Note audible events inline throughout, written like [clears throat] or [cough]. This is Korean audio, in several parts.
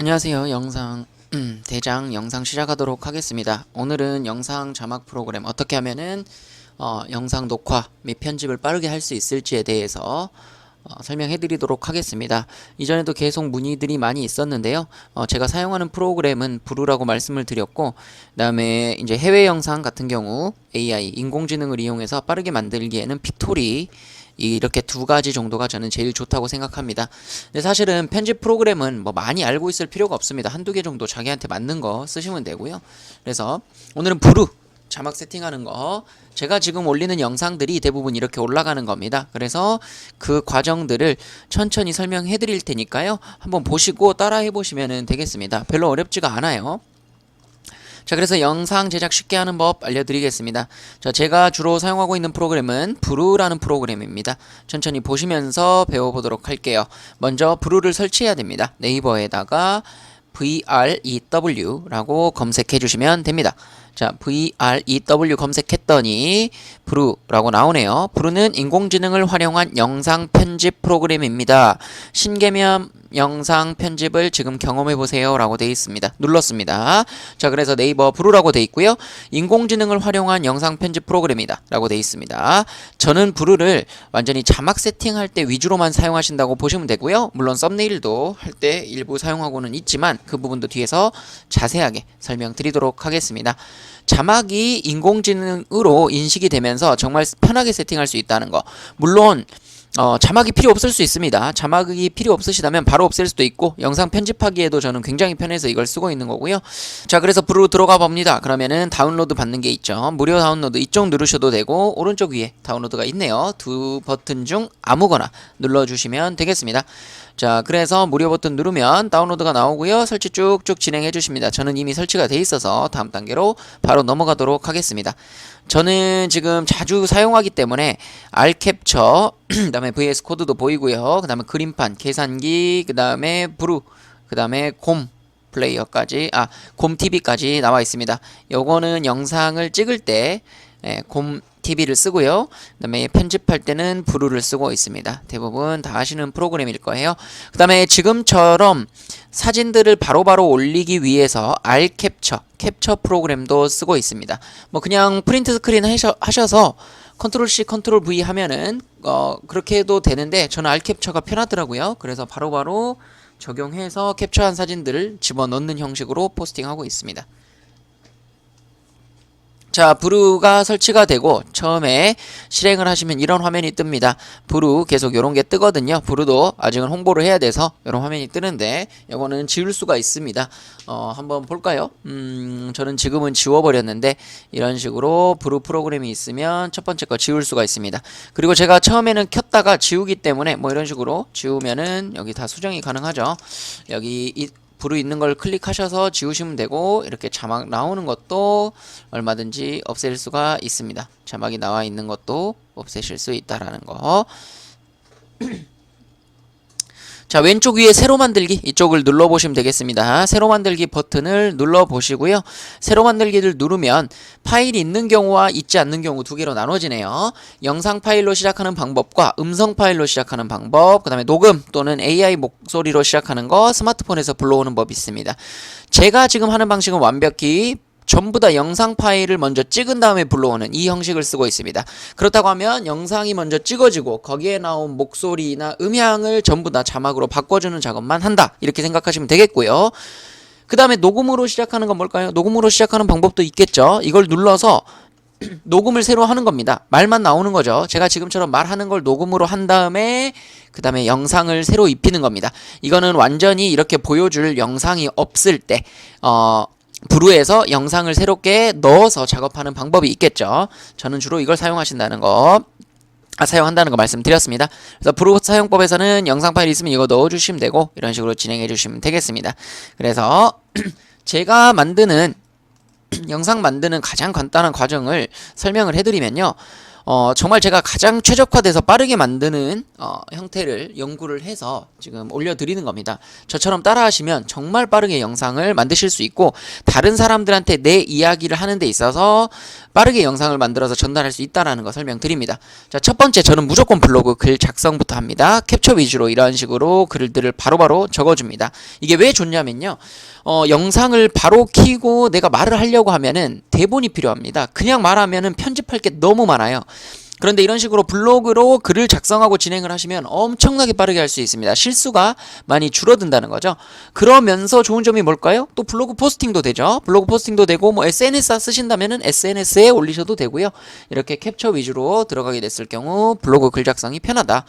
안녕하세요. 영상 음, 대장 영상 시작하도록 하겠습니다. 오늘은 영상 자막 프로그램 어떻게 하면은 어, 영상 녹화 및 편집을 빠르게 할 수 있을지에 대해서 어, 설명해 드리도록 하겠습니다. 이전에도 계속 문의들이 많이 있었는데요. 어, 제가 사용하는 프로그램은 브루라고 말씀을 드렸고, 그 다음에 이제 해외 영상 같은 경우 AI 인공지능을 이용해서 빠르게 만들기에는 픽토리 이렇게 두 가지 정도가 저는 제일 좋다고 생각합니다. 근데 사실은 편집 프로그램은 뭐 많이 알고 있을 필요가 없습니다. 한두 개 정도 자기한테 맞는 거 쓰시면 되고요. 그래서 오늘은 브루 자막 세팅하는 거 제가 지금 올리는 영상들이 대부분 이렇게 올라가는 겁니다. 그래서 그 과정들을 천천히 설명해 드릴 테니까요. 한번 보시고 따라 해 보시면 되겠습니다. 별로 어렵지가 않아요. 자, 그래서 영상 제작 쉽게 하는 법 알려드리겠습니다. 자, 제가 주로 사용하고 있는 프로그램은 브루라는 프로그램입니다. 천천히 보시면서 배워보도록 할게요. 먼저 브루를 설치해야 됩니다. 네이버에다가 VREW라고 검색해 주시면 됩니다. 자, VREW 검색했더니 브루라고 나오네요. 브루는 인공지능을 활용한 영상 편집 프로그램입니다. 신개념 영상 편집을 지금 경험해 보세요라고 되어 있습니다. 눌렀습니다. 자, 그래서 네이버 브루라고 되어 있고요. 인공지능을 활용한 영상 편집 프로그램이다라고 되어 있습니다. 저는 브루를 완전히 자막 세팅할 때 위주로만 사용하신다고 보시면 되고요. 물론 썸네일도 할 때 일부 사용하고는 있지만 그 부분도 뒤에서 자세하게 설명드리도록 하겠습니다. 자막이 인공지능으로 인식이 되면서 정말 편하게 세팅할 수 있다는 거. 물론 어, 자막이 필요 없을 수 있습니다. 자막이 필요 없으시다면 바로 없앨 수도 있고 영상 편집하기에도 저는 굉장히 편해서 이걸 쓰고 있는 거고요. 자, 그래서 브루 들어가 봅니다. 그러면은 다운로드 받는 게 있죠. 무료 다운로드 이쪽 누르셔도 되고 오른쪽 위에 다운로드가 있네요. 두 버튼 중 아무거나 눌러주시면 되겠습니다. 자, 그래서 무료 버튼 누르면 다운로드가 나오고요. 설치 쭉쭉 진행해 주십니다. 저는 이미 설치가 돼 있어서 다음 단계로 바로 넘어가도록 하겠습니다. 저는 지금 자주 사용하기 때문에 알캡처, [clears throat] 그 다음에 VS 코드도 보이고요. 그 다음에 그림판, 계산기, 그 다음에 브루, 그 다음에 곰 플레이어까지 아, 곰 TV까지 나와 있습니다. 요거는 영상을 찍을 때 예, 곰 TV를 쓰고요. 그 다음에 편집할 때는 브루를 쓰고 있습니다. 대부분 다 하시는 프로그램일 거예요. 그 다음에 지금처럼 사진들을 바로바로 올리기 위해서 알캡처, 캡처 프로그램도 쓰고 있습니다. 뭐 그냥 프린트 스크린 하셔, 하셔서 컨트롤 C, 컨트롤 V 하면은 어 그렇게 해도 되는데 저는 알캡처가 편하더라고요. 그래서 바로 바로 적용해서 캡처한 사진들을 집어넣는 형식으로 포스팅하고 있습니다. 자, 브루가 설치가 되고 처음에 실행을 하시면 이런 화면이 뜹니다. 브루 계속 이런 게 뜨거든요. 브루도 아직은 홍보를 해야 돼서 이런 화면이 뜨는데 이거는 지울 수가 있습니다. 어, 한번 볼까요? 음, 저는 지금은 지워버렸는데 이런 식으로 브루 프로그램이 있으면 첫 번째 거 지울 수가 있습니다. 그리고 제가 처음에는 켰다가 지우기 때문에 뭐 이런 식으로 지우면은 여기 다 수정이 가능하죠. 여기 이 브루 있는 걸 클릭하셔서 지우시면 되고 이렇게 자막 나오는 것도 얼마든지 없앨 수가 있습니다. 자막이 나와 있는 것도 없애실 수 있다라는 거. [clears throat] 자 왼쪽 위에 새로 만들기 이쪽을 눌러 보시면 되겠습니다. 새로 만들기 버튼을 눌러 보시고요. 새로 만들기를 누르면 파일이 있는 경우와 있지 않는 경우 두 개로 나눠지네요. 영상 파일로 시작하는 방법과 음성 파일로 시작하는 방법 그 다음에 녹음 또는 AI 목소리로 시작하는 거 스마트폰에서 불러오는 법이 있습니다. 제가 지금 하는 방식은 완벽히 전부 다 영상 파일을 먼저 찍은 다음에 불러오는 이 형식을 쓰고 있습니다. 그렇다고 하면 영상이 먼저 찍어지고 거기에 나온 목소리나 음향을 전부 다 자막으로 바꿔주는 작업만 한다. 이렇게 생각하시면 되겠고요. 그 다음에 녹음으로 시작하는 건 뭘까요? 녹음으로 시작하는 방법도 있겠죠. 이걸 눌러서 [clears throat] 녹음을 새로 하는 겁니다. 말만 나오는 거죠. 제가 지금처럼 말하는 걸 녹음으로 한 다음에 그 다음에 영상을 새로 입히는 겁니다. 이거는 완전히 이렇게 보여줄 영상이 없을 때, 어, 브루에서 영상을 새롭게 넣어서 작업하는 방법이 있겠죠. 저는 주로 이걸 사용하신다는 거. 아, 사용한다는 거 말씀드렸습니다. 그래서 브루 사용법에서는 영상 파일 있으면 이거 넣어주시면 되고 이런 식으로 진행해 주시면 되겠습니다. 그래서 [clears throat] 제가 만드는 [clears throat] 영상 만드는 가장 간단한 과정을 설명을 해드리면요. 어, 정말 제가 가장 최적화돼서 빠르게 만드는 어, 형태를 연구를 해서 지금 올려드리는 겁니다. 저처럼 따라하시면 정말 빠르게 영상을 만드실 수 있고 다른 사람들한테 내 이야기를 하는 데 있어서 빠르게 영상을 만들어서 전달할 수 있다라는 거 설명드립니다. 자, 첫 번째 저는 무조건 블로그 글 작성부터 합니다. 캡처 위주로 이런 식으로 글들을 바로바로 적어줍니다. 이게 왜 좋냐면요. 어, 영상을 바로 키고 내가 말을 하려고 하면은 대본이 필요합니다. 그냥 말하면은 편집할 게 너무 많아요. 그런데 이런 식으로 블로그로 글을 작성하고 진행을 하시면 엄청나게 빠르게 할 수 있습니다. 실수가 많이 줄어든다는 거죠. 그러면서 좋은 점이 뭘까요? 또 블로그 포스팅도 되죠. 블로그 포스팅도 되고 뭐 SNS 쓰신다면은 SNS에 올리셔도 되고요. 이렇게 캡처 위주로 들어가게 됐을 경우 블로그 글 작성이 편하다.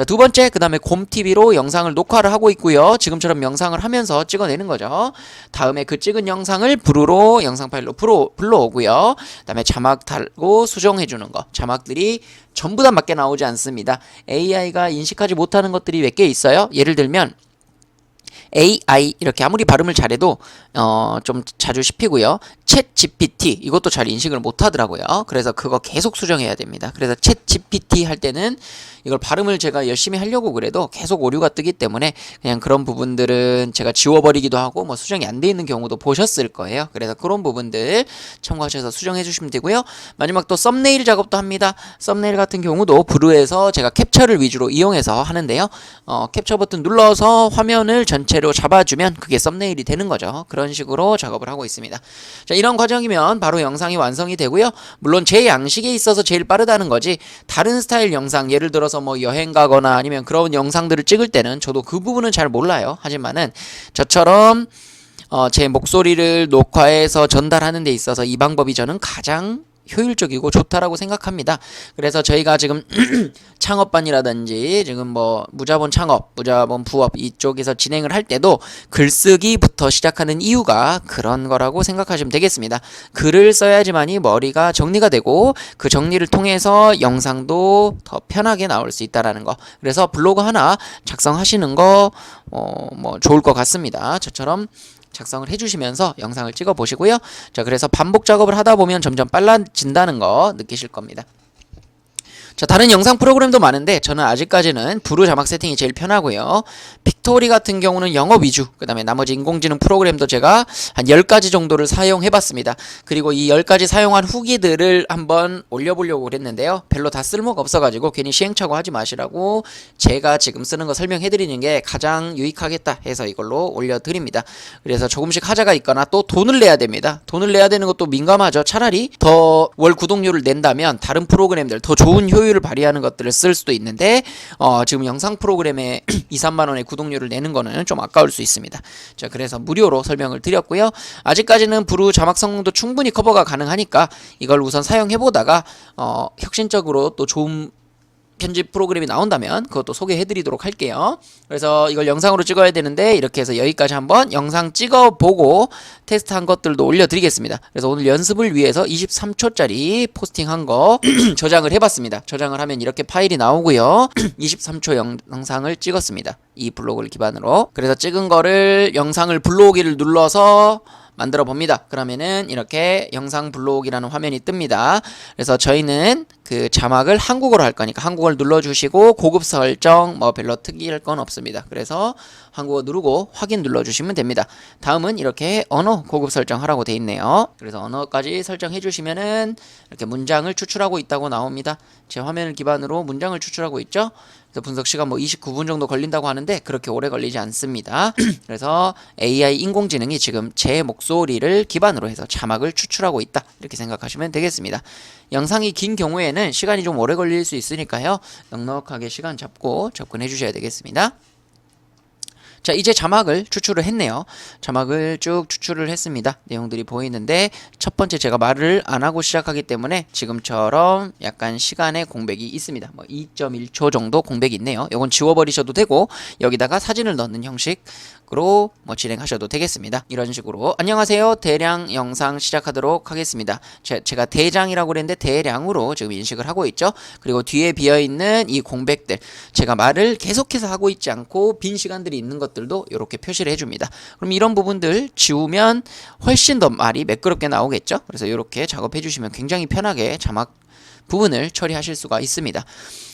자, 두 번째, 그 다음에 곰TV로 영상을 녹화를 하고 있고요. 지금처럼 영상을 하면서 찍어내는 거죠. 다음에 그 찍은 영상을 브루로 영상 파일로 불러, 불러오고요. 그 다음에 자막 달고 수정해주는 거. 자막들이 전부 다 맞게 나오지 않습니다. AI가 인식하지 못하는 것들이 몇 개 있어요. 예를 들면, AI 이렇게 아무리 발음을 잘해도 어 좀 자주 씹히고요. 챗 GPT 이것도 잘 인식을 못 하더라고요. 그래서 그거 계속 수정해야 됩니다. 그래서 챗 GPT 할 때는 이걸 발음을 제가 열심히 하려고 그래도 계속 오류가 뜨기 때문에 그냥 그런 부분들은 제가 지워버리기도 하고 뭐 수정이 안 돼 있는 경우도 보셨을 거예요. 그래서 그런 부분들 참고하셔서 수정해 주시면 되고요. 마지막 또 썸네일 작업도 합니다. 썸네일 같은 경우도 브루에서 제가 캡처를 위주로 이용해서 하는데요. 어, 캡처 버튼 눌러서 화면을 전체 로 잡아주면 그게 썸네일이 되는 거죠. 그런 식으로 작업을 하고 있습니다. 자, 이런 과정이면 바로 영상이 완성이 되고요. 물론 제 양식에 있어서 제일 빠르다는 거지 다른 스타일 영상 예를 들어서 뭐 여행 가거나 아니면 그런 영상들을 찍을 때는 저도 그 부분은 잘 몰라요. 하지만은 저처럼 어, 제 목소리를 녹화해서 전달하는 데 있어서 이 방법이 저는 가장 효율적이고 좋다라고 생각합니다. 그래서 저희가 지금 [clears throat] 창업반이라든지 지금 뭐 무자본 창업, 무자본 부업 이쪽에서 진행을 할 때도 글쓰기부터 시작하는 이유가 그런 거라고 생각하시면 되겠습니다. 글을 써야지만이 머리가 정리가 되고 그 정리를 통해서 영상도 더 편하게 나올 수 있다라는 거. 그래서 블로그 하나 작성하시는 거 어, 뭐 좋을 것 같습니다. 저처럼 작성을 해주시면서 영상을 찍어 보시고요. 자, 그래서 반복 작업을 하다 보면 점점 빨라진다는 거 느끼실 겁니다. 자, 다른 영상 프로그램도 많은데 저는 아직까지는 브루 자막 세팅이 제일 편하고요. 픽토리 같은 경우는 영어 위주, 그 다음에 나머지 인공지능 프로그램도 제가 한 10가지 정도를 사용해 봤습니다. 그리고 이 10가지 사용한 후기들을 한번 올려보려고 그랬는데요. 별로 다 쓸모가 없어가지고 괜히 시행착오 하지 마시라고 제가 지금 쓰는 거 설명해 드리는 게 가장 유익하겠다 해서 이걸로 올려드립니다. 그래서 조금씩 하자가 있거나 또 돈을 내야 됩니다. 돈을 내야 되는 것도 민감하죠. 차라리 더 월 구독료를 낸다면 다른 프로그램들 더 좋은 효율 효율을 발휘하는 것들을 쓸 수도 있는데 어, 지금 영상 프로그램에 [clears throat] 2, 3만 원의 구독료를 내는 거는 좀 아까울 수 있습니다. 자, 그래서 무료로 설명을 드렸고요. 아직까지는 브루 자막 성능도 충분히 커버가 가능하니까 이걸 우선 사용해 보다가 어, 혁신적으로 또 좋은 편집 프로그램이 나온다면 그것도 소개해 드리도록 할게요. 그래서 이걸 영상으로 찍어야 되는데 이렇게 해서 여기까지 한번 영상 찍어 보고 테스트한 것들도 올려 드리겠습니다. 그래서 오늘 연습을 위해서 23초짜리 포스팅한 거 [clears throat] 저장을 해 봤습니다. 저장을 하면 이렇게 파일이 나오고요. [clears throat] 23초 영상을 찍었습니다. 이 블로그를 기반으로. 그래서 찍은 거를 영상을 불러오기를 눌러서 만들어 봅니다. 그러면은 이렇게 영상 블록이라는 화면이 뜹니다. 그래서 저희는 그 자막을 한국어로 할 거니까 한국어를 눌러주시고 고급 설정 뭐 별로 특이할 건 없습니다. 그래서 한국어 누르고 확인 눌러주시면 됩니다. 다음은 이렇게 언어 고급 설정하라고 돼 있네요. 그래서 언어까지 설정해 주시면은 이렇게 문장을 추출하고 있다고 나옵니다. 제 화면을 기반으로 문장을 추출하고 있죠. 그래서 분석 시간 뭐 29분 정도 걸린다고 하는데 그렇게 오래 걸리지 않습니다. [clears throat] 그래서 AI 인공지능이 지금 제 목소리를 기반으로 해서 자막을 추출하고 있다. 이렇게 생각하시면 되겠습니다. 영상이 긴 경우에는 시간이 좀 오래 걸릴 수 있으니까요. 넉넉하게 시간 잡고 접근해 주셔야 되겠습니다. 자, 이제 자막을 추출을 했네요. 자막을 쭉 추출을 했습니다. 내용들이 보이는데 첫 번째 제가 말을 안 하고 시작하기 때문에 지금처럼 약간 시간의 공백이 있습니다. 뭐 2.1초 정도 공백이 있네요. 이건 지워버리셔도 되고 여기다가 사진을 넣는 형식 으로 뭐 진행하셔도 되겠습니다. 이런 식으로 안녕하세요. 대량 영상 시작하도록 하겠습니다. 제, 가 대장이라고 그랬는데 대량으로 지금 인식을 하고 있죠. 그리고 뒤에 비어 있는 이 공백들 제가 말을 계속해서 하고 있지 않고 빈 시간들이 있는 것 들도 이렇게 표시를 해줍니다. 그럼 이런 부분들 지우면 훨씬 더 말이 매끄럽게 나오겠죠. 그래서 이렇게 작업해 주시면 굉장히 편하게 자막 부분을 처리하실 수가 있습니다.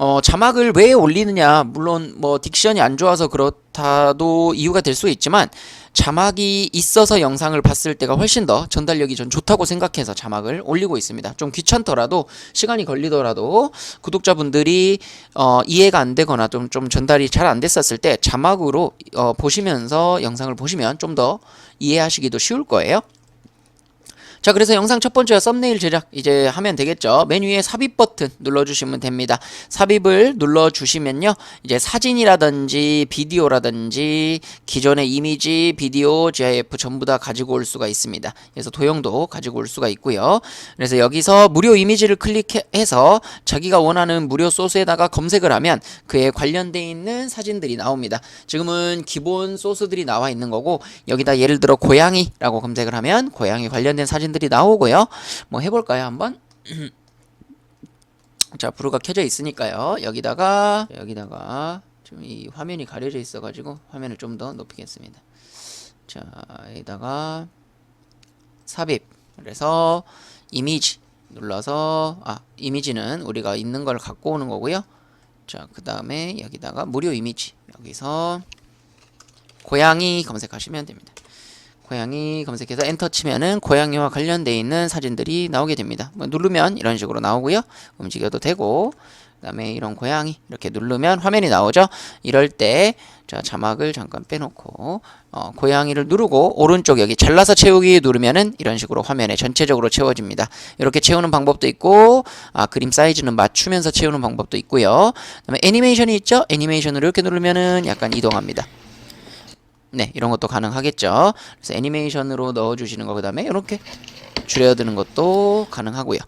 어, 자막을 왜 올리느냐? 물론 뭐 딕션이 안 좋아서 그렇다도 이유가 될 수 있지만 자막이 있어서 영상을 봤을 때가 훨씬 더 전달력이 전 좋다고 생각해서 자막을 올리고 있습니다. 좀 귀찮더라도 시간이 걸리더라도 구독자분들이 어, 이해가 안 되거나 좀, 좀 전달이 잘 안 됐었을 때 자막으로 어, 보시면서 영상을 보시면 좀 더 이해하시기도 쉬울 거예요. 자 그래서 영상 첫 번째가 썸네일 제작 이제 하면 되겠죠. 맨 위에 삽입 버튼 눌러주시면 됩니다. 삽입을 눌러주시면요. 이제 사진이라든지 비디오라든지 기존의 이미지 비디오 GIF 전부 다 가지고 올 수가 있습니다. 그래서 도형도 가지고 올 수가 있고요. 그래서 여기서 무료 이미지를 클릭해서 자기가 원하는 무료 소스에다가 검색을 하면 그에 관련돼 있는 사진들이 나옵니다. 지금은 기본 소스들이 나와 있는 거고 여기다 예를 들어 고양이라고 검색을 하면 고양이 관련된 사진 들이 나오고요. 뭐 해볼까요 한번? [clears throat] 자 브루가 켜져 있으니까요. 여기다가 여기다가 지금 이 화면이 가려져 있어가지고 화면을 좀 더 높이겠습니다. 자 여기다가 삽입 그래서 이미지 눌러서 아 이미지는 우리가 있는 걸 갖고 오는 거고요. 자그 다음에 여기다가 무료 이미지 여기서 고양이 검색하시면 됩니다. 고양이 검색해서 엔터 치면은 고양이와 관련돼 있는 사진들이 나오게 됩니다. 뭐 누르면 이런 식으로 나오고요. 움직여도 되고 그 다음에 이런 고양이 이렇게 누르면 화면이 나오죠. 이럴 때 자, 자막을 잠깐 빼놓고 어, 고양이를 누르고 오른쪽 여기 잘라서 채우기 누르면은 이런 식으로 화면에 전체적으로 채워집니다. 이렇게 채우는 방법도 있고 아, 그림 사이즈는 맞추면서 채우는 방법도 있고요. 그다음에 애니메이션이 있죠. 애니메이션을 이렇게 누르면은 약간 이동합니다. 네, 이런 것도 가능하겠죠. 그래서 애니메이션으로 넣어주시는 거 그 다음에 이렇게 줄여드는 것도 가능하고요.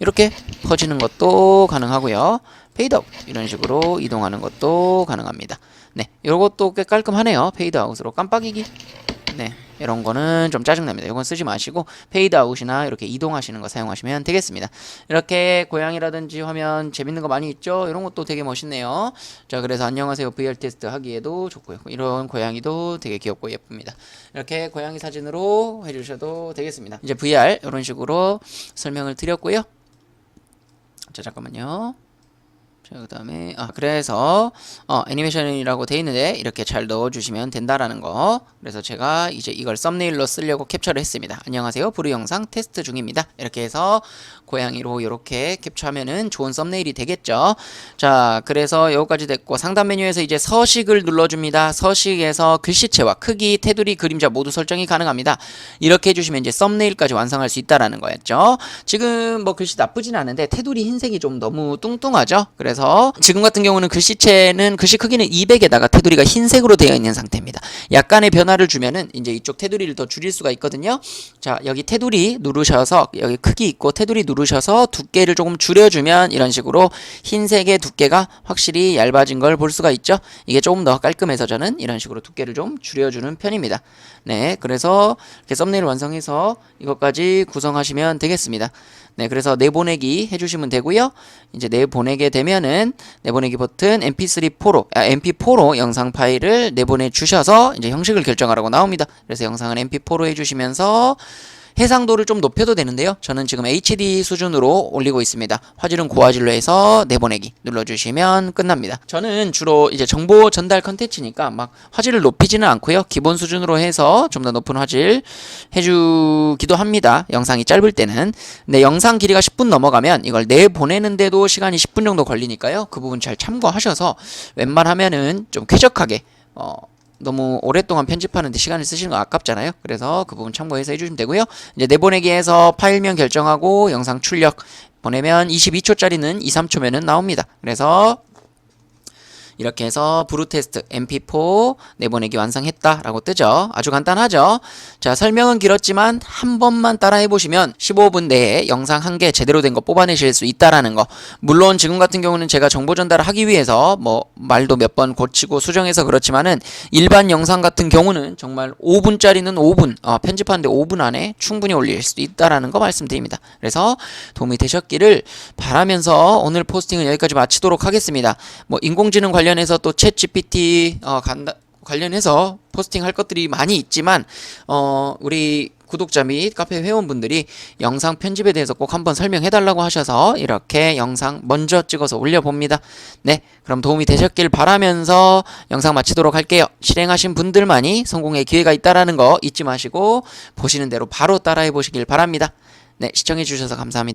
이렇게 퍼지는 것도 가능하고요. 페이드아웃 이런 식으로 이동하는 것도 가능합니다. 네, 이것도 꽤 깔끔하네요. 페이드아웃으로 깜빡이기. 네, 이런 거는 좀 짜증납니다. 이건 쓰지 마시고 페이드아웃이나 이렇게 이동하시는 거 사용하시면 되겠습니다. 이렇게 고양이라든지 화면 재밌는 거 많이 있죠? 이런 것도 되게 멋있네요. 자, 그래서 안녕하세요 VR 테스트 하기에도 좋고요. 이런 고양이도 되게 귀엽고 예쁩니다. 이렇게 고양이 사진으로 해주셔도 되겠습니다. 이제 VR 이런 식으로 설명을 드렸고요. 자, 잠깐만요. 자, 그 다음에, 아, 그래서, 어, 애니메이션이라고 돼 있는데, 이렇게 잘 넣어주시면 된다라는 거. 그래서 제가 이제 이걸 썸네일로 쓰려고 캡처를 했습니다. 안녕하세요. 브루 영상 테스트 중입니다. 이렇게 해서, 고양이로 이렇게 캡처하면은 좋은 썸네일이 되겠죠. 자, 그래서 여기까지 됐고, 상단 메뉴에서 이제 서식을 눌러줍니다. 서식에서 글씨체와 크기, 테두리, 그림자 모두 설정이 가능합니다. 이렇게 해주시면 이제 썸네일까지 완성할 수 있다라는 거였죠. 지금 뭐 글씨 나쁘진 않은데, 테두리 흰색이 좀 너무 뚱뚱하죠. 그래서 지금 같은 경우는 글씨체는 글씨 크기는 200에다가 테두리가 흰색으로 되어 있는 상태입니다. 약간의 변화를 주면은 이제 이쪽 테두리를 더 줄일 수가 있거든요. 자, 여기 테두리 누르셔서 여기 크기 있고 테두리 누르셔서 두께를 조금 줄여주면 이런 식으로 흰색의 두께가 확실히 얇아진 걸 볼 수가 있죠. 이게 조금 더 깔끔해서 저는 이런 식으로 두께를 좀 줄여주는 편입니다. 네, 그래서 이렇게 썸네일 완성해서 이것까지 구성하시면 되겠습니다. 네, 그래서 내보내기 해주시면 되고요. 이제 내보내게 되면은 내보내기 버튼 MP3 4로 아, MP4로 영상 파일을 내보내 주셔서 이제 형식을 결정하라고 나옵니다. 그래서 영상을 MP4로 해주시면서 해상도를 좀 높여도 되는데요. 저는 지금 HD 수준으로 올리고 있습니다. 화질은 고화질로 해서 내보내기 눌러주시면 끝납니다. 저는 주로 이제 정보 전달 컨텐츠니까 막 화질을 높이지는 않고요. 기본 수준으로 해서 좀 더 높은 화질 해주기도 합니다. 영상이 짧을 때는. 근데 영상 길이가 10분 넘어가면 이걸 내보내는데도 시간이 10분 정도 걸리니까요. 그 부분 잘 참고하셔서 웬만하면은 좀 쾌적하게 어, 너무 오랫동안 편집하는데 시간을 쓰시는 거 아깝잖아요. 그래서 그 부분 참고해서 해주시면 되고요. 이제 내보내기에서 파일명 결정하고 영상 출력 보내면 22초짜리는 2, 3초면은 나옵니다. 그래서 이렇게 해서 브루 테스트 MP4 내보내기 완성했다라고 뜨죠. 아주 간단하죠. 자, 설명은 길었지만 한 번만 따라해 보시면 15분 내에 영상 한 개 제대로 된 거 뽑아내실 수 있다라는 거. 물론 지금 같은 경우는 제가 정보 전달을 하기 위해서 뭐 말도 몇 번 고치고 수정해서 그렇지만은 일반 영상 같은 경우는 정말 5분짜리는 5분 어, 편집하는데 5분 안에 충분히 올릴 수도 있다라는 거 말씀드립니다. 그래서 도움이 되셨기를 바라면서 오늘 포스팅은 여기까지 마치도록 하겠습니다. 뭐 인공지능 관련해서 또 챗 GPT 어, 간다, 관련해서 포스팅 할 것들이 많이 있지만 어, 우리 구독자 및 카페 회원분들이 영상 편집에 대해서 꼭 한번 설명해 달라고 하셔서 이렇게 영상 먼저 찍어서 올려봅니다. 네, 그럼 도움이 되셨길 바라면서 영상 마치도록 할게요. 실행하신 분들만이 성공의 기회가 있다라는 거 잊지 마시고 보시는 대로 바로 따라해 보시길 바랍니다. 네, 시청해 주셔서 감사합니다.